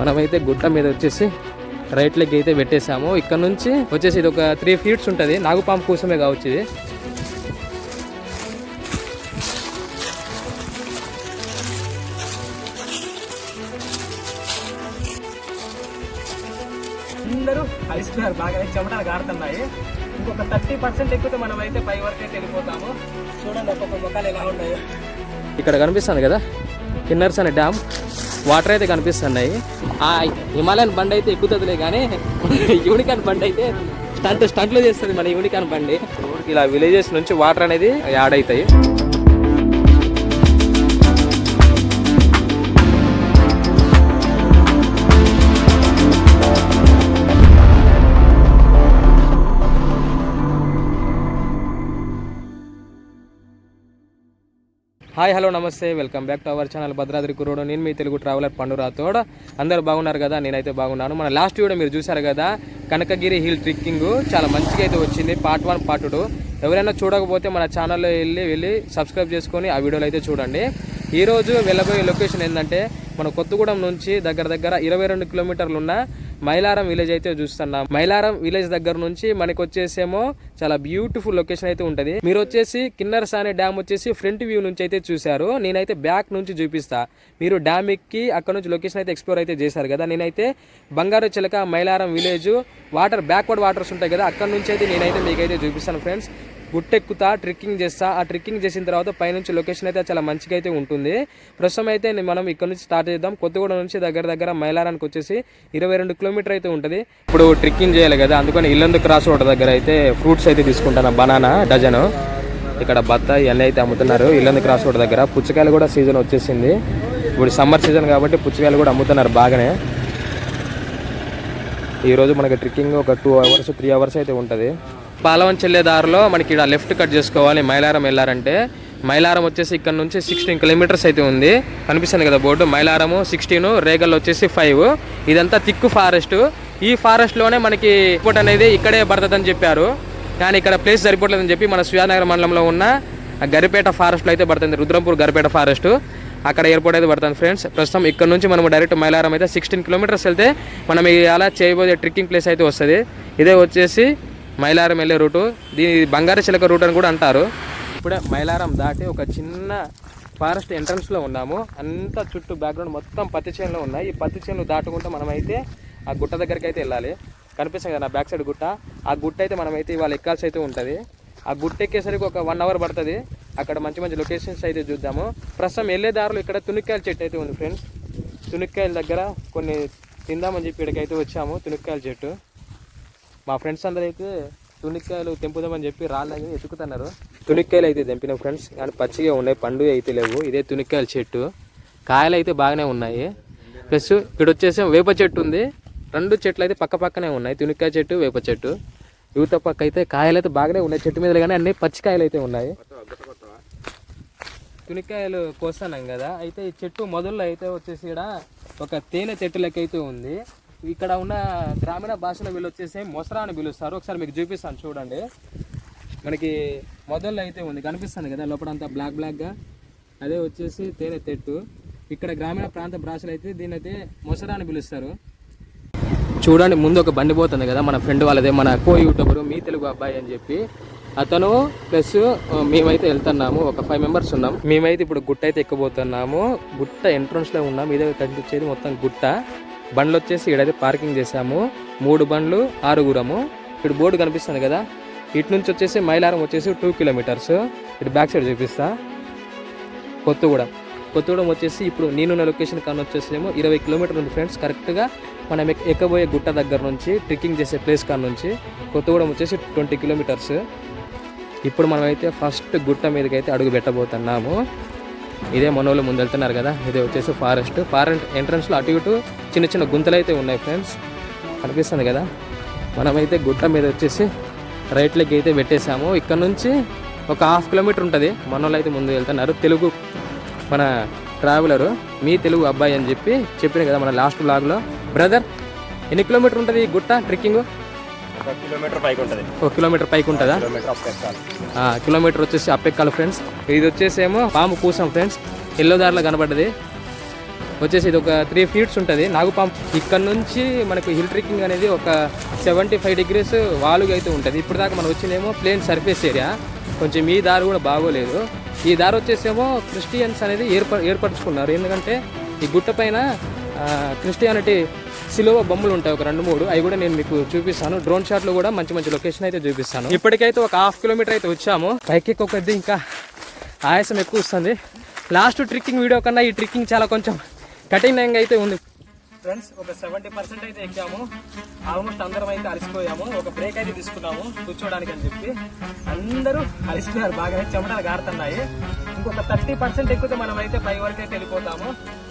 మనమైతే గుట్ట మీద వచ్చేసి రైట్ లెగ్ అయితే పెట్టేసాము ఇక్కడ నుంచి వచ్చేసి ఇది ఒక త్రీ ఫీట్స్ ఉంటుంది. నాగుపాము కోసమే కావచ్చు ఇది. అందరూ అలిస్తున్నారు బాగా చెమటలు గారుతున్నాయి. ఇంకొక థర్టీ పర్సెంట్ ఎక్కితే మనం అయితే పై వరకు అయితే వెళ్ళిపోతాము. చూడండి ఒక్కొక్క ముఖాలు ఎలా ఉన్నాయో. ఇక్కడ కనిపిస్తుంది కదా? కిన్నర్స్ అనే డ్యామ్ వాటర్ అయితే కనిపిస్తున్నాయి. హిమాలయన్ బండి అయితే ఎక్కుతుందిలే కానీ యూనికాన్ బండి అయితే స్టంట్ స్టంట్లు చేస్తుంది మన యూనికాన్ బండి. ఇలా విలేజెస్ నుంచి వాటర్ అనేది యాడ్ అవుతాయి. హాయ్ హలో నమస్తే. Welcome back to our channel Bhadradri కురోడు నేను మీ తెలుగు ట్రావెలర్ పండు అందరూ అందరు బాగున్నారు కదా? నేనైతే బాగున్నాను. మన లాస్ట్ వీడియో మీరు చూసారు కదా? కనకగిరి హిల్ ట్రిక్కింగ్ చాలా మంచిగా అయితే వచ్చింది. Part one part two. ఎవరైనా చూడకపోతే మన ఛానల్లో వెళ్ళి వెళ్ళి సబ్స్క్రైబ్ చేసుకొని ఆ వీడియోలు అయితే చూడండి. ఈరోజు వెళ్ళబోయే లొకేషన్ ఏంటంటే మన కొత్తగూడెం నుంచి దగ్గర దగ్గర ఇరవై రెండు కిలోమీటర్లు ఉన్న మైలారం విలేజ్ అయితే చూస్తున్నాం. మైలారం విలేజ్ దగ్గర నుంచి మనకి వచ్చేసేమో చాలా బ్యూటిఫుల్ లొకేషన్ అయితే ఉంటుంది. మీరు వచ్చేసి కిన్నర్స్ అనే డ్యామ్ వచ్చేసి ఫ్రంట్ వ్యూ నుంచి అయితే చూశారు. నేనైతే బ్యాక్ నుంచి చూపిస్తా. మీరు డ్యామ్ ఎక్కి అక్కడ నుంచి లొకేషన్ అయితే ఎక్స్ప్లోర్ అయితే చేశారు కదా. నేనైతే బంగారు చిలక Mailaram village water backward waters ఉంటాయి కదా అక్కడ నుంచి అయితే నేనైతే మీకైతే చూపిస్తాను ఫ్రెండ్స్ గుట్టెక్కుతా ట్రెక్కింగ్ చేస్తా. ఆ ట్రెక్కింగ్ చేసిన తర్వాత పైనుంచి లొకేషన్ అయితే చాలా మంచిగా అయితే ఉంటుంది. ప్రస్తుతం అయితే మనం ఇక్కడ నుంచి స్టార్ట్ చేద్దాం. కొత్తగూడ నుంచి దగ్గర దగ్గర మైలారానికి వచ్చేసి ఇరవై రెండు కిలోమీటర్ అయితే ఉంటుంది. ఇప్పుడు ట్రెక్కింగ్ చేయాలి కదా అందుకని ఇల్లందు క్రాస్ రోడ్ దగ్గర అయితే ఫ్రూట్స్ అయితే తీసుకుంటాను. Banana dozen. ఇక్కడ బత్తాయి ఇవన్నీ అయితే అమ్ముతున్నారు. ఇల్లందు క్రాస్ రోడ్ దగ్గర. పుచ్చకాయలు కూడా సీజన్ వచ్చేసింది. ఇప్పుడు సమ్మర్ సీజన్ కాబట్టి పుచ్చకాయలు కూడా అమ్ముతున్నారు బాగానే. ఈరోజు మనకి ట్రెక్కింగ్ ఒక టూ అవర్స్ త్రీ అవర్స్ అయితే ఉంటుంది. పాలవన్ చెల్లే దారిలో మనకి ఇక్కడ లెఫ్ట్ కట్ చేసుకోవాలి. మైలారం వెళ్ళారంటే. మైలారం వచ్చేసి ఇక్కడ నుంచి సిక్స్టీన్ కిలోమీటర్స్ అయితే ఉంది. కనిపిస్తుంది కదా బోర్డు. మైలారము సిక్స్టీన్ రేగల్ వచ్చేసి ఫైవ్ ఇదంతా తిక్కు ఫారెస్ట్. ఈ ఫారెస్ట్లోనే మనకి ఎయిర్పోర్ట్ అనేది ఇక్కడే పడుతుందని చెప్పారు. కానీ ఇక్కడ ప్లేస్ సరిపోవట్లేదని చెప్పి మన సుయానగర్ మండలంలో ఉన్న గరిపేట ఫారెస్ట్లో అయితే పడుతుంది. రుద్రంపూర్ గరిపేట ఫారెస్ట్. అక్కడ ఎయిర్పోర్ట్ అయితే పడుతుంది ఫ్రెండ్స్. ప్రస్తుతం ఇక్కడ నుంచి మనం డైరెక్ట్ మైలారం అయితే సిక్స్టీన్ కిలోమీటర్స్ వెళ్తే మనం ఇలా అలా చేయబోయే ట్రెక్కింగ్ ప్లేస్ అయితే వస్తుంది. ఇదే వచ్చేసి మైలారం వెళ్ళే రూటు. దీని బంగారు చిలక రూట్ అని కూడా అంటారు. ఇప్పుడే మైలారం దాటి ఒక చిన్న ఫారెస్ట్ ఎంట్రన్స్లో ఉన్నాము. అంతా చుట్టూ బ్యాక్గ్రౌండ్ మొత్తం పత్తి చేనులో ఉన్నాయి. ఈ పత్తి చేనులు దాటుకుంటూ మనమైతే ఆ గుట్ట దగ్గరికి అయితే వెళ్ళాలి. కనిపిస్తుంది కదా నా బ్యాక్ సైడ్ గుట్ట. ఆ గుట్ట అయితే మనమైతే ఇవాళ ఎక్కాల్సి అయితే ఉంటుంది. ఆ గుట్ట ఎక్కేసరికి ఒక వన్ అవర్ పడుతుంది. అక్కడ మంచి మంచి లొకేషన్స్ అయితే చూద్దాము. ప్రస్తుతం వెళ్ళే దారిలో ఇక్కడ తునిక్కాయల చెట్టు అయితే ఉంది ఫ్రెండ్స్ తునిక్కాయల దగ్గర కొన్ని తిందామని చెప్పి ఇక్కడికైతే వచ్చాము తునిక్కాయల చెట్టు. మా ఫ్రెండ్స్ అందరూ అయితే తునిక్కాయలు తెంపుదామని చెప్పి రాళ్ళు అయితే ఎత్తుకుతున్నారు తునిక్కాయలు అయితే తెంపిన ఫ్రెండ్స్. కానీ పచ్చిగా ఉన్నాయి పండు అయితే లేవు. ఇదే తునిక్కాయల చెట్టు. కాయలు అయితే బాగానే ఉన్నాయి. ప్లస్ ఇక్కడ వచ్చేసి వేప చెట్టు ఉంది. రెండు చెట్లు అయితే పక్క పక్కనే ఉన్నాయి. తునిక్కాయ చెట్టు వేప చెట్టు. యువత పక్క అయితే కాయలు అయితే బాగానే ఉన్నాయి. చెట్టు మీద కానీ అన్ని పచ్చికాయలు అయితే ఉన్నాయి. తునిక్కాయలు కోస్తున్నాం కదా. అయితే ఈ చెట్టు మొదల్లో అయితే వచ్చేసి ఇక్కడ ఒక తేనె చెట్టు లెక్క అయితే ఉంది. ఇక్కడ ఉన్న గ్రామీణ భాషలో వీళ్ళు వచ్చేసి మొసరా అని పిలుస్తారు. ఒకసారి మీకు చూపిస్తాను చూడండి. మనకి మొదల్లో అయితే ఉంది కనిపిస్తుంది కదా లోపలంతా బ్లాక్ బ్లాక్గా అదే వచ్చేసి తేనె తెట్టు. ఇక్కడ గ్రామీణ ప్రాంత భాషలు అయితే దీని అయితే మొసరా అని పిలుస్తారు. చూడండి ముందు ఒక బండి పోతుంది కదా మన ఫ్రెండ్ వాళ్ళదే మన కో యూట్యూబరు మీ తెలుగు అబ్బాయి అని చెప్పి. అతను ప్లస్ మేమైతే వెళ్తున్నాము ఒక ఫైవ్ మెంబర్స్ ఉన్నాం. మేమైతే ఇప్పుడు గుట్ట అయితే ఎక్కబోతున్నాము. గుట్ట ఎంట్రన్స్లో ఉన్నాం ఇదే కనిపించేది మొత్తం గుట్ట. బండ్లు వచ్చేసి ఇక్కడైతే పార్కింగ్ చేసాము మూడు బండ్లు ఆరుగురము. ఇటు బోర్డు కనిపిస్తుంది కదా? ఇటు నుంచి వచ్చేసి మైలారం వచ్చేసి టూ కిలోమీటర్స్. ఇటు బ్యాక్ సైడ్ చూపిస్తా. కొత్తగూడెం. కొత్తగూడెం వచ్చేసి ఇప్పుడు నేనున్న లొకేషన్ కానీ వచ్చేసేమో ఇరవై కిలోమీటర్లు ఉంది ఫ్రెండ్స్. కరెక్ట్గా మనం ఎక్కబోయే గుట్ట దగ్గర నుంచి ట్రెక్కింగ్ చేసే ప్లేస్ కాడ నుంచి కొత్తగూడెం వచ్చేసి ట్వంటీ కిలోమీటర్స్. ఇప్పుడు మనమైతే ఫస్ట్ గుట్ట మీదకి అయితే అడుగు పెట్టబోతున్నాము. ఇదే మనోళ్ళు ముందు వెళ్తున్నారు కదా. ఇదే వచ్చేసి ఫారెస్ట్. ఫారెస్ట్ ఎంట్రన్స్లో అటు ఇటు చిన్న చిన్న గుంతలు అయితే ఉన్నాయి ఫ్రెండ్స్. కనిపిస్తుంది కదా? మనమైతే గుట్ట మీద వచ్చేసి రైట్ లెగ్ అయితే పెట్టేశాము. ఇక్కడ నుంచి ఒక హాఫ్ కిలోమీటర్ ఉంటుంది. మనోళ్ళు అయితే ముందు వెళ్తున్నారు. తెలుగు మన ట్రావెలరు మీ తెలుగు అబ్బాయి అని చెప్పి చెప్పిన కదా మన లాస్ట్ బ్లాగ్లో బ్రదర్ ఎన్ని కిలోమీటర్ ఉంటుంది ఈ గుట్ట ట్రెక్కింగ్? కిలోమీటర్ పైకి ఉంటుంది. ఒక కిలోమీటర్ పైకి ఉంటుందా? కిలోమీటర్ వచ్చేసి అప్పెక్కాలి ఫ్రెండ్స్. ఇది వచ్చేసేమో పాము కూసాం ఫ్రెండ్స్. ఎల్లో దారిలో కనబడ్డది. వచ్చేసి ఇది ఒక త్రీ ఫీట్స్ ఉంటుంది. నాగుపాం ఇక్కడ నుంచి మనకు హిల్ ట్రెక్కింగ్ అనేది ఒక సెవెంటీ ఫైవ్ డిగ్రీస్ వాలుగా అయితే ఉంటుంది. ఇప్పుడు దాకా మనం వచ్చిందేమో ప్లేన్ సర్ఫేస్ ఏరియా కొంచెం ఈ దారి కూడా బాగోలేదు. ఈ దారి వచ్చేసేమో క్రిస్టియన్స్ అనేది ఏర్ప ఏర్పరచుకున్నారు. ఎందుకంటే ఈ గుట్ట పైన క్రిస్టియానిటీ సిలువ బొమ్మలు ఉంటాయి ఒక రెండు మూడు. అవి కూడా నేను మీకు చూపిస్తాను. డ్రోన్ షాట్లో కూడా మంచి మంచి లొకేషన్ అయితే చూపిస్తాను. ఇప్పటికైతే ఒక హాఫ్ కిలోమీటర్ అయితే వచ్చాము. పైకి కొద్ది ఇంకా ఆయాసం ఎక్కువ వస్తుంది. లాస్ట్ ట్రిక్కింగ్ వీడియో కన్నా ఈ ట్రిక్కింగ్ చాలా కొంచెం కఠినంగా అయితే ఉంది. ఫ్రెండ్స్ ఒక సెవెంటీ పర్సెంట్ అయితే ఎక్కాము. ఆల్మోస్ట్ అందరం అయితే అలసిపోయాము. ఒక బ్రేక్ అయితే తీసుకున్నాము కూర్చోడానికి అని చెప్పి. అందరూ అలసిపోయారు బాగా చెమటలు గారుతున్నాయి. ఇంకొక థర్టీ పర్సెంట్ ఎక్కితే మనం అయితే పై వరకు అయితే వెళ్ళిపోతాము.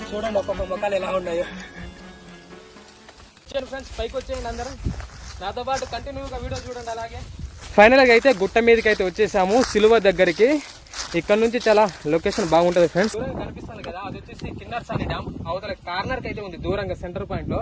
చూడండి ఒక్కొక్క ముఖాలు ఎలా ఉన్నాయో. ఫ్రెండ్స్ పైకి వచ్చేయండి అందరం. నాతో పాటు కంటిన్యూగా వీడియో చూడండి అలాగే. ఫైనల్గా అయితే గుట్ట మీదకి అయితే వచ్చేసాము. సిలువ దగ్గరికి. ఇక్కడ నుంచి చాలా లొకేషన్ బాగుంటుంది ఫ్రెండ్స్ కనిపిస్తుంది కదా. అది వచ్చేసి కిన్నర్సాని డ్యామ్. అవతల కార్నర్ అయితే ఉంది దూరంగా సెంటర్ పాయింట్లో.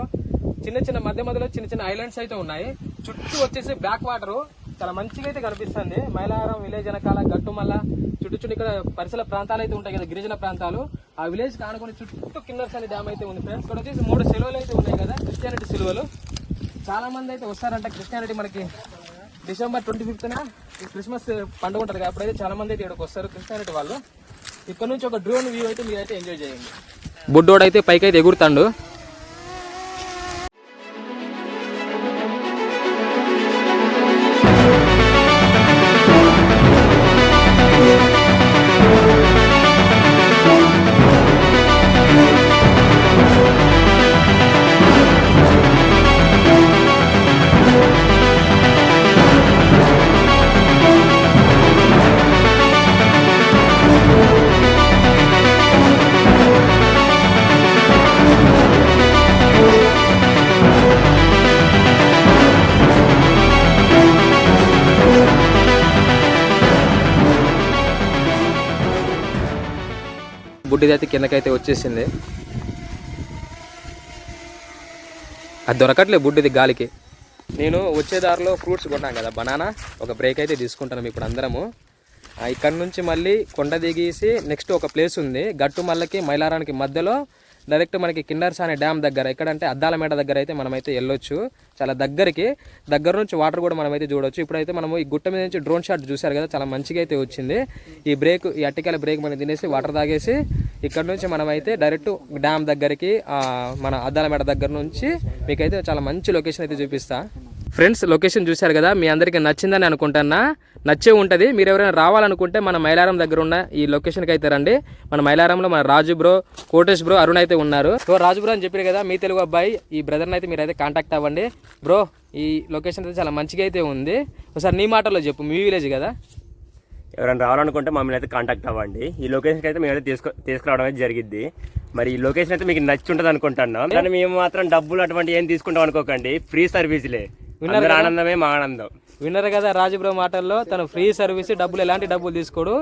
చిన్న చిన్న మధ్య మధ్యలో చిన్న చిన్న ఐలాండ్స్ అయితే ఉన్నాయి. చుట్టూ వచ్చేసి బ్యాక్ వాటర్ చాలా మంచిగా అయితే కనిపిస్తుంది. మైలారం విలేజ్ వెనకాల గట్టుమల్ల చుట్టూ చుట్టూ ఇక్కడ పరిసర ప్రాంతాలు అయితే ఉంటాయి కదా గిరిజన ప్రాంతాలు. ఆ విలేజ్ కానుకొని చుట్టూ కిన్నర్సాని డ్యామ్ అయితే ఉంది ఫ్రెండ్స్. ఇక్కడ వచ్చేసి మూడు సెలవులు అయితే ఉన్నాయి కదా క్రిస్టియానిటీ సెలవులు. చాలా మంది అయితే వస్తారంట. క్రిస్టియానిటీ మనకి డిసెంబర్ ట్వంటీ ఫిఫ్త్న క్రిస్మస్ పండుగ ఉంటుంది కదా అప్పుడైతే చాలా మంది అయితే ఇక్కడికి వస్తారు క్రిస్టియానిటీ వాళ్ళు. ఇక్కడ నుంచి ఒక డ్రోన్ వ్యూ అయితే మీరు అయితే ఎంజాయ్ చేయండి. బుడ్డోడు అయితే పైకి అయితే ఎగురుతాడు. బుడ్డిది అయితే కిందకైతే వచ్చేసింది. అది దొరకట్లేదు బుడ్డిది గాలికి. నేను వచ్చే దారిలో ఫ్రూట్స్ కొన్నాను కదా బనానా. ఒక బ్రేక్ అయితే తీసుకుంటాను ఇప్పుడు అందరము. ఇక్కడ నుంచి మళ్ళీ కొండ దిగేసి నెక్స్ట్ ఒక ప్లేస్ ఉంది. గట్టు మల్లకి మైలారానికి మధ్యలో డైరెక్ట్ మనకి కిండర్స్ అనే డ్యామ్ దగ్గర ఎక్కడంటే అద్దాల మేడ దగ్గర అయితే మనమైతే వెళ్ళొచ్చు. చాలా దగ్గరికి దగ్గర నుంచి వాటర్ కూడా మనమైతే చూడొచ్చు. ఇప్పుడైతే మనము ఈ గుట్ట మీద నుంచి డ్రోన్ షాట్ చూశారు కదా చాలా మంచిగా అయితే వచ్చింది. ఈ బ్రేక్ ఈ అట్టికాల బ్రేక్ మనం తినేసి వాటర్ తాగేసి ఇక్కడ నుంచి మనమైతే డైరెక్ట్ డ్యామ్ దగ్గరికి మన అద్దాల మేడ దగ్గర నుంచి మీకైతే చాలా మంచి లొకేషన్ అయితే చూపిస్తాను ఫ్రెండ్స్ లొకేషన్ చూశారు కదా మీ అందరికీ నచ్చిందని అనుకుంటున్నా. నచ్చే ఉంటుంది. మీరు ఎవరైనా రావాలనుకుంటే మన మైలారం దగ్గర ఉన్న ఈ లొకేషన్కి అయితే రండి. మన మైలారంలో మన రాజు బ్రో కోటేష్ బ్రో అరుణ్ అయితే ఉన్నారు. సో రాజు బ్రో అని చెప్పారు కదా మీ తెలుగు అబ్బాయి ఈ బ్రదర్ని అయితే మీరు అయితే కాంటాక్ట్ అవ్వండి. బ్రో ఈ లొకేషన్ అయితే చాలా మంచిగా అయితే ఉంది. ఒకసారి నీ మాటలో చెప్పు మీ విలేజ్ కదా? ఎవరైనా రావాలనుకుంటే మమ్మల్ని అయితే కాంటాక్ట్ అవ్వండి. ఈ లొకేషన్కి అయితే మేము అయితే తీసుకు తీసుకురావడం అయితే జరిగింది మరి ఈ లొకేషన్ అయితే మీకు నచ్చి ఉంటుంది అనుకుంటున్నాం. కానీ మేము మాత్రం డబ్బులు అటువంటి ఏం తీసుకుంటాం అనుకోకండి. ఫ్రీ సర్వీస్లే అందరి ఆనందమే మా ఆనందం. విన్నారు కదా రాజు బ్రో మాటల్లో? తను ఫ్రీ సర్వీస్ డబ్బులు ఎలాంటి డబ్బులు తీసుకోడు.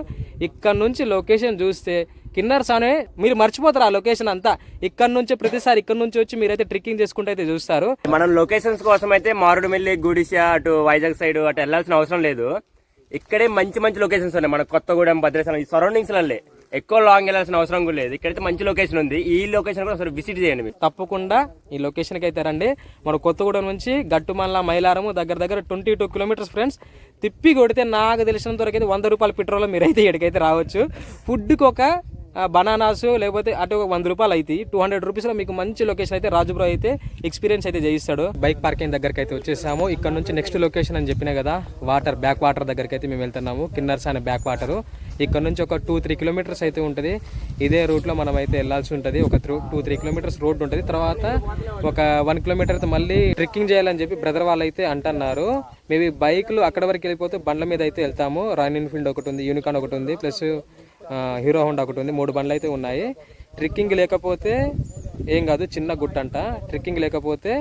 ఇక్కడ నుంచి లొకేషన్ చూస్తే కిన్నర్స్ అనే మీరు మర్చిపోతారు ఆ లొకేషన్ అంతా. ఇక్కడ నుంచి ప్రతిసారి ఇక్కడ నుంచి వచ్చి మీరైతే ట్రెక్కింగ్ చేసుకుంటూ అయితే చూస్తారు. మనం లొకేషన్స్ కోసం అయితే మారుడుమిల్లి గుడిస అటు వైజాగ్ సైడ్ అటు వెళ్ళాల్సిన అవసరం లేదు. ఇక్కడే మంచి మంచి లొకేషన్స్ ఉన్నాయి. మన కొత్తగూడెం భద్రాచలం ఈ సరౌండింగ్స్లలో ఎక్కువ లాంగ్ వెళ్ళాల్సిన అవసరం కూడా లేదు. ఇక్కడైతే మంచి లొకేషన్ ఉంది. ఈ లొకేషన్ కూడా ఒకసారి విజిట్ చేయండి మీరు. తప్పకుండా ఈ లొకేషన్కి అయితే రండి. మన కొత్తగూడెం నుంచి గట్టుమల్ల మైలారము దగ్గర దగ్గర ట్వంటీ టూ కిలోమీటర్స్ ఫ్రెండ్స్ తిప్పి కొడితే నాకు తెలిసినంత వరకు అయితే వంద రూపాయల పెట్రోల్ మీరైతే ఇక్కడికైతే రావచ్చు. ఫుడ్కి ఒక బనానాస్ లేకపోతే అటు ఒక వంద రూపాయలు అవుతాయి టూ హండ్రెడ్ రూపీస్లో మీకు మంచి లొకేషన్ అయితే రాజుబ్రో అయితే ఎక్స్పీరియన్స్ అయితే చేయిస్తాడు బైక్ పార్కింగ్ దగ్గరికి అయితే వచ్చేసాము. ఇక్కడ నుంచి నెక్స్ట్ లొకేషన్ అని చెప్పినా కదా వాటర్ బ్యాక్ వాటర్ దగ్గరికి అయితే మేము వెళ్తున్నాము. కిన్నర్స్ అనే బ్యాక్ వాటర్ ఇక్కడ నుంచి ఒక టూ త్రీ కిలోమీటర్స్ అయితే ఉంటుంది. ఇదే రూట్లో మనం అయితే వెళ్ళాల్సి ఉంటుంది. ఒక టూ త్రీ కిలోమీటర్స్ రోడ్ ఉంటుంది. తర్వాత ఒక వన్ కిలోమీటర్ అయితే మళ్ళీ ట్రెక్కింగ్ చేయాలని చెప్పి బ్రదర్ వాళ్ళు అయితే అంటున్నారు మేబీ బైక్లు అక్కడ వరకు వెళ్ళిపోతే బండ్ల మీద అయితే వెళ్తాము. రాయల్ ఎన్ఫీల్డ్ ఒకటి ఉంది యూనికాన్ ఒకటి ఉంది. ప్లస్ హీరో హోండా ఒకటి ఉంది. మూడు బండ్లు అయితే ఉన్నాయి. ట్రెక్కింగ్ లేకపోతే ఏం కాదు చిన్న గుట్ట అంట. ట్రెక్కింగ్ లేకపోతే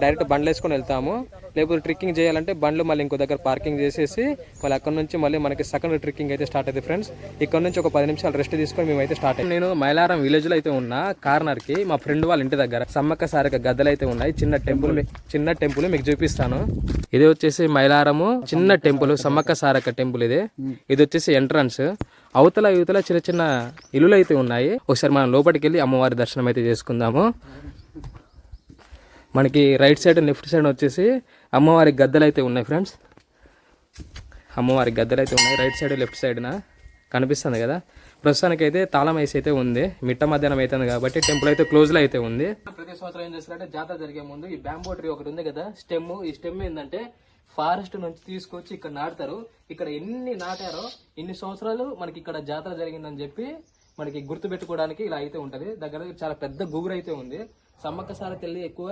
డైరెక్ట్ బండ్లు వేసుకొని వెళ్తాము. లేకపోతే ట్రెక్కింగ్ చేయాలంటే బండ్లు మళ్ళీ ఇంకో దగ్గర పార్కింగ్ చేసేసి మళ్ళీ అక్కడ నుంచి మళ్ళీ మనకి సెకండ్ ట్రెక్కింగ్ అయితే స్టార్ట్ అవుతుంది ఫ్రెండ్స్ ఇక్కడ నుంచి ఒక పది నిమిషాలు రెస్ట్ తీసుకొని మేమైతే స్టార్ట్ అయ్యాం. నేను మైలారం విలేజ్లో అయితే ఉన్న కార్నర్కి మా ఫ్రెండ్ వాళ్ళ ఇంటి దగ్గర సమ్మక్క సారక గద్దలు అయితే ఉన్నాయి. చిన్న టెంపుల్ చిన్న టెంపుల్ మీకు చూపిస్తాను. ఇది వచ్చేసి మైలారము చిన్న టెంపుల్ సమ్మక్క సారక టెంపుల్ ఇది. ఇది వచ్చేసి ఎంట్రన్స్ అవతల యువతల చిన్న చిన్న ఇల్లులు అయితే ఉన్నాయి. ఒకసారి మనం లోపలికి వెళ్ళి అమ్మవారి దర్శనం అయితే చేసుకుందాము. మనకి రైట్ సైడ్ లెఫ్ట్ సైడ్ వచ్చేసి అమ్మవారి గద్దెలు అయితే ఉన్నాయి ఫ్రెండ్స్. అమ్మవారి గద్దెలు అయితే ఉన్నాయి. రైట్ సైడ్ లెఫ్ట్ సైడ్న కనిపిస్తుంది కదా. ప్రస్తుతానికి అయితే తాళం వేసి అయితే ఉంది. మిట్ట మధ్యాహ్నం అవుతుంది కాబట్టి టెంపుల్ అయితే క్లోజ్లో అయితే ఉంది. ప్రతి సంవత్సరం ఏం చేస్తారంటే జాతర జరిగే ముందు ఈ బ్యాంబో ట్రీ ఒకటి ఉంది కదా. స్టెమ్ ఈ స్టెమ్ ఏంటంటే ఫారెస్ట్ నుంచి తీసుకొచ్చి ఇక్కడ నాటుతారు. ఇక్కడ ఎన్ని నాటారో ఎన్ని సంవత్సరాలు మనకి ఇక్కడ జాతర జరిగిందని చెప్పి మనకి గుర్తు పెట్టుకోవడానికి ఇలా అయితే ఉంటది. దగ్గర చాలా పెద్ద గుగురు అయితే ఉంది. సమ్మక్క సారకి ఎక్కువ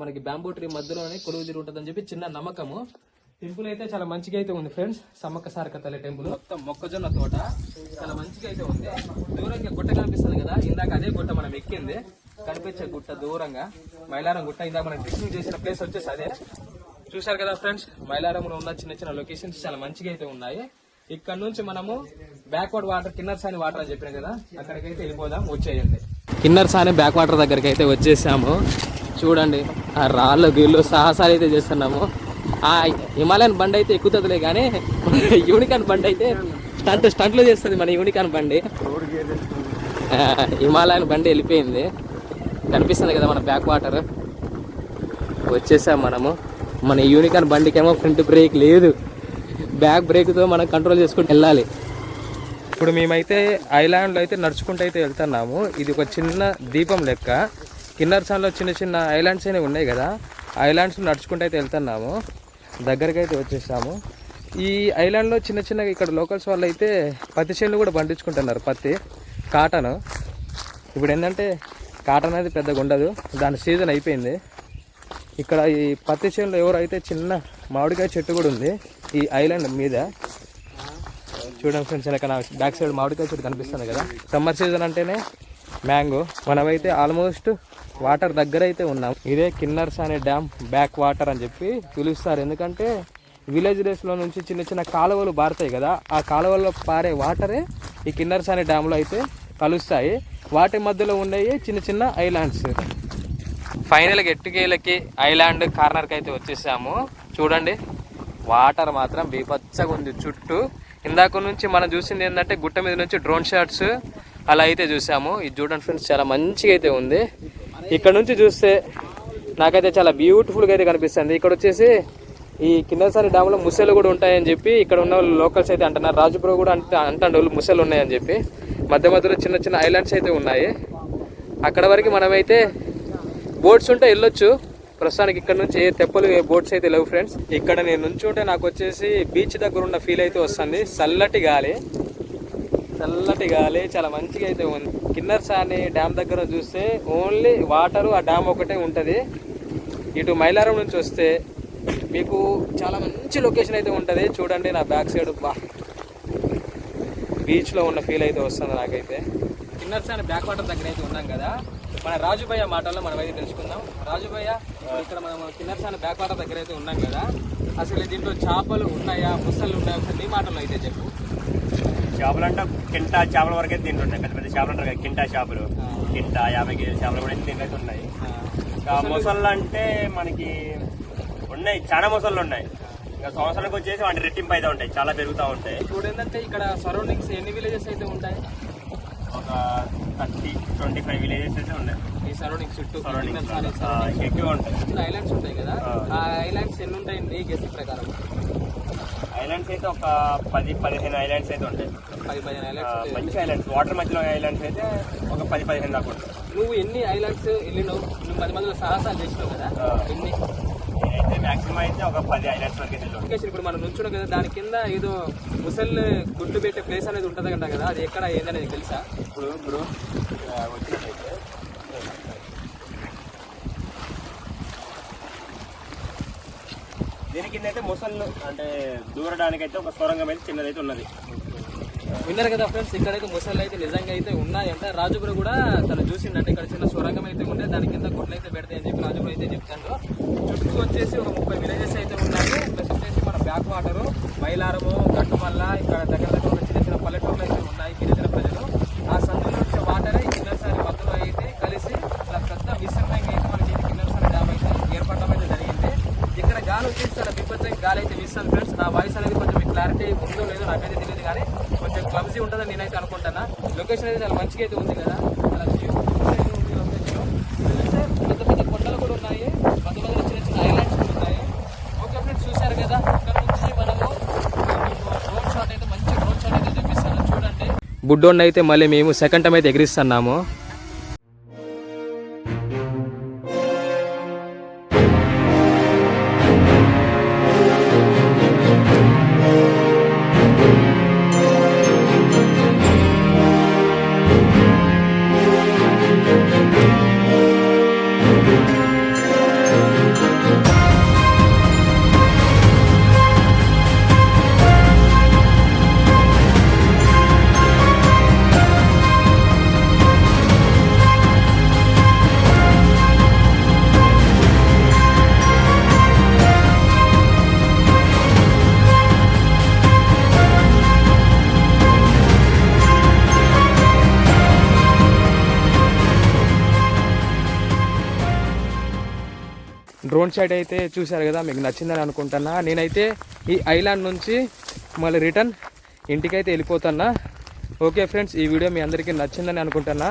మనకి బ్యాంబూ ట్రీ మధ్యలోనే కొలువు తిరిగి ఉంటుందని చెప్పి చిన్న నమ్మకము. టెంపుల్ అయితే చాలా మంచిగా అయితే ఉంది ఫ్రెండ్స్ సమ్మక్క సారక తల్లి టెంపుల్ మొత్తం మొక్కజొన్న తోట చాలా మంచిగా అయితే ఉంది. దూరంగా గుట్ట కనిపిస్తుంది కదా. ఇందాక అదే గుట్ట మనం ఎక్కింది. కనిపించే గుట్ట దూరంగా. మైలారం గుట్ట. ఇందాక మనం ట్రెక్కింగ్ చేసిన ప్లేస్ వచ్చేసి అదే. చూశారు కదా ఫ్రెండ్స్? మైలారంలో ఉన్న చిన్న చిన్న లొకేషన్స్ చాలా మంచిగా అయితే ఉన్నాయి. ఇక్కడ నుంచి మనము బ్యాక్వర్డ్ వాటర్ కిన్నర్ సాని వాటర్ అని చెప్పిన కదా అక్కడికైతే వెళ్ళిపోదాం వచ్చేయండి. కిన్నర్ సాని బ్యాక్ వాటర్ దగ్గరికి అయితే వచ్చేసాము. చూడండి ఆ రాళ్ళు గీళ్ళు సాహసాలు అయితే చేస్తున్నాము. ఆ హిమాలయన్ బండి అయితే ఎక్కుతుందిలే కానీ యూనికాన్ బండి అయితే స్టంట్ స్టంట్లు చేస్తుంది మన యూనికాన్ బండి. హిమాలయన్ బండి వెళ్ళిపోయింది. కనిపిస్తుంది కదా మన బ్యాక్ వాటర్ వచ్చేసాం మనము. మన యూనికాన్ బండికేమో ఫ్రంట్ బ్రేక్ లేదు. బ్యాక్ బ్రేక్తో మనం కంట్రోల్ చేసుకుంటూ వెళ్ళాలి. ఇప్పుడు మేమైతే ఐలాండ్లో అయితే నడుచుకుంటూ అయితే వెళ్తున్నాము. ఇది ఒక చిన్న దీపం లెక్క. కిన్నర్సాన్లో చిన్న చిన్న ఐలాండ్స్ అనేవి ఉన్నాయి కదా. ఐలాండ్స్ నడుచుకుంటూ అయితే వెళ్తున్నాము. దగ్గరికి అయితే వచ్చేసాము. ఈ ఐలాండ్లో చిన్న చిన్న ఇక్కడ లోకల్స్ వాళ్ళు అయితే పత్తి చేనులు కూడా పండించుకుంటున్నారు. పత్తి కాటన్. ఇప్పుడు ఏంటంటే కాటన్ అనేది పెద్దగా ఉండదు. దాని సీజన్ అయిపోయింది. ఇక్కడ ఈ పత్తి చేనులో ఎవరైతే చిన్న మామిడికాయ చెట్టు కూడా ఉంది ఈ ఐలాండ్ మీద చూడండి ఫ్రెండ్స్ ఇక్కడ బ్యాక్ సైడ్ మామిడికాయ చెట్టు కనిపిస్తుంది కదా. సమ్మర్ సీజన్ అంటేనే మ్యాంగో. మనమైతే ఆల్మోస్ట్ వాటర్ దగ్గర అయితే ఉన్నాం. ఇదే కిన్నర్స్ అనే డ్యామ్ బ్యాక్ వాటర్ అని చెప్పి పిలుస్తారు. ఎందుకంటే విలేజ్ డేస్లో నుంచి చిన్న చిన్న కాలువలు పారుతాయి కదా ఆ కాలువల్లో పారే వాటరే ఈ కిన్నర్స్ అనే డ్యామ్లో అయితే కలుస్తాయి. వాటి మధ్యలో ఉండేవి చిన్న చిన్న ఐలాండ్స్ ఫైనల్గా ఎట్టుకేలకి ఐలాండ్ కార్నర్కి అయితే వచ్చేసాము. చూడండి వాటర్ మాత్రం బీపచ్చగా ఉంది చుట్టూ. ఇందాక నుంచి మనం చూసింది ఏంటంటే గుట్ట మీద నుంచి డ్రోన్ షాట్స్ అలా అయితే చూసాము. ఇది చూడండి ఫ్రెండ్స్ చాలా మంచిగా అయితే ఉంది. ఇక్కడ నుంచి చూస్తే నాకైతే చాలా బ్యూటిఫుల్గా అయితే కనిపిస్తుంది. ఇక్కడ వచ్చేసి ఈ కిందసారి డ్యామ్లో ముసలు కూడా ఉంటాయని చెప్పి ఇక్కడ ఉన్న వాళ్ళు లోకల్స్ అయితే అంటున్నారు. రాజుపురం కూడా అంటే అంటాడు వాళ్ళు ఉన్నాయని చెప్పి. మధ్య మధ్యలో చిన్న చిన్న ఐలాండ్స్ అయితే ఉన్నాయి. అక్కడ వరకు మనమైతే బోట్స్ ఉంటే వెళ్ళొచ్చు. ప్రస్తుతానికి ఇక్కడ నుంచి ఏ తెప్పలు ఏ బోట్స్ అయితే లేవు ఫ్రెండ్స్. ఇక్కడ నేను నుంచుంటే నాకు వచ్చేసి బీచ్ దగ్గర ఉన్న ఫీల్ అయితే వస్తుంది. చల్లటి గాలి. చల్లటి గాలి చాలా మంచిగా అయితే ఉంది. కిన్నర్ సాని డ్యామ్ దగ్గర చూస్తే ఓన్లీ వాటరు ఆ డ్యామ్ ఒకటే ఉంటుంది. ఇటు మైలారం నుంచి వస్తే మీకు చాలా మంచి లొకేషన్ అయితే ఉంటుంది. చూడండి నా బ్యాక్ సైడ్ బా. బీచ్లో ఉన్న ఫీల్ అయితే వస్తుంది నాకైతే. కిన్నర్స్ సాని బ్యాక్ వాటర్ దగ్గర అయితే ఉన్నాం కదా. మన రాజుభయ్య మాటల్లో మనం అయితే తెలుసుకుందాం. రాజుభయ్య ఇక్కడ మనం కిన్నర్స్ అనే బ్యాక్ వాటర్ దగ్గర అయితే ఉన్నాం కదా. అసలు దీంట్లో చేపలు ఉన్నాయా ముసలు ఉన్నాయా? ఒకసారి నీ మాటల్లో అయితే చెప్పు. చేపలు అంటే కింటా చేపల వరకు అయితే తింటుంటాయి పెద్ద పెద్ద చేపలు ఉంటాయి కదా కింటా చేపలు. కింటా యాభై కేజీ చేపలు కూడా అయితే తింటైతే ఉన్నాయి. మొసళ్ళు అంటే మనకి ఉన్నాయి చాలా మొసళ్ళు ఉన్నాయి. ఇంకా సంవత్సరానికి వచ్చేసి వాటి రెట్టింపు అయితే ఉంటాయి చాలా పెరుగుతూ ఉంటాయి. ఇప్పుడు ఏంటంటే ఇక్కడ సరౌండింగ్స్ ఎన్ని విలేజెస్ అయితే ఉంటాయి? ఒక థర్టీ ట్వంటీ ఫైవ్ విలేజెస్ అయితే ఉన్నాయి. ఈ సరౌండింగ్స్ చుట్టూ surroundings. ఎక్కువ ఉంటాయి. ఐలాండ్స్ ఉంటాయి కదా. ఆ. ఐలాండ్స్ ఎన్ని ఉంటాయి నీ గెస్ ప్రకారం? ఐలాండ్స్ అయితే ఒక పది పదిహేను ఐలాండ్స్ అయితే ఉంటాయి. పది పదిహేను ఐలాండ్స్. మంచి ఐలాండ్స్ వాటర్ మధ్యలో ఐలాండ్స్ అయితే ఒక పది పదిహేను దాకా ఉంటాయి. నువ్వు ఎన్ని ఐలాండ్స్ వెళ్ళినావు? నువ్వు పది మందిలో సాహసాలు చేసినావు కదా. ఎన్ని? నేనైతే మాక్సిమం అయితే ఒక పది ఐలాండ్స్ వరకు అయితే ఇప్పుడు మనం నుంచున్నాం కదా దాని కింద ఏదో ముసల్ గుడ్డు పెట్టే ప్లేస్ అనేది ఉంటుంది అంట కదా అది ఎక్కడ ఏందనేది తెలుసా? ఇప్పుడు ఇప్పుడు వచ్చినట్టయితే దీని కింద అయితే ముసళ్ళు అంటే దూరడానికి అయితే ఒక సొరంగం అయితే చిన్నదైతే ఉన్నది. విన్నారు కదా ఫ్రెండ్స్ ఇక్కడైతే ముసళ్ళు అయితే నిజంగా అయితే ఉన్నాయంట. రాజుపుర కూడా తను చూసిండంటే ఇక్కడ చిన్న సొరంగం అయితే ఉండే దాని కింద గుడ్లు అయితే పెడతాయి అని చెప్పి రాజుపుర అయితే చెప్తాడు. చుట్టూ వచ్చేసి ఒక ముప్పై విలేజెస్ అయితే ఉన్నాయి బ్యాక్ వాటర్ మైలారము గట్టుమల్ల ఇక్కడ దగ్గర దగ్గర ఉన్న చిన్న చిన్న పల్లెటూరులు అయితే ఉన్నాయి గిరిజన ప్రజలు. ఆ సందులో వచ్చే వాటరే కిన్నెరసాని మధ్యలో అయితే కలిసి ఇలా పెద్ద విస్తృతంగా అయితే మనకి కిన్నెరసాని డ్యామ్ అయితే ఏర్పడడం అయితే జరిగింది. ఇక్కడ గాలి వచ్చేసి చాలా విపత్తంగా గాలి అయితే వీస్తుంది ఫ్రెండ్స్. నా వాయిస్ అనేది కొంచెం క్లారిటీ ఉందో లేదో నాకైతే తెలియదు కానీ కొంచెం క్లబ్జీ ఉంటుందని నేనైతే అనుకుంటున్నా. లొకేషన్ అయితే చాలా మంచిగా అయితే ఉంది కదా చాలా beautiful అయితే ఉంది లొకేషన్ అయితే పెద్ద పెద్ద కొండలు కూడా ఉన్నాయి మధ్య మధ్యలో చిన్న చిన్న ఐలాండ్స్ కూడా ఉన్నాయి ఓకే ఫ్రెండ్స్ చూశారు కదా ఇక్కడ నుంచి మనము డ్రోన్ షాట్ అయితే మంచి డ్రోన్ షాట్ అయితే చూపిస్తాను చూడండి బుడ్డోడిని అయితే మళ్ళీ మేము సెకండ్ టైం అయితే ఎగిరిస్తున్నాము. డ్రోన్ షాట్ అయితే చూశారు కదా మీకు నచ్చిందని అనుకుంటున్నా. నేనైతే ఈ ఐలాండ్ నుంచి మళ్ళీ రిటర్న్ ఇంటికైతే వెళ్ళిపోతున్నా. ఓకే ఫ్రెండ్స్ ఈ వీడియో మీ అందరికీ నచ్చిందని అనుకుంటున్నా.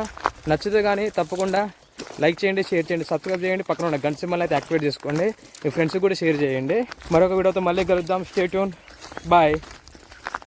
నచ్చితే కానీ తప్పకుండా లైక్ చేయండి షేర్ చేయండి సబ్స్క్రైబ్ చేయండి. పక్కన ఉన్న గంట సింబల్ అయితే యాక్టివేట్ చేసుకోండి. మీ ఫ్రెండ్స్కి కూడా షేర్ చేయండి. మరొక వీడియోతో మళ్ళీ కలుద్దాం. Stay tune bye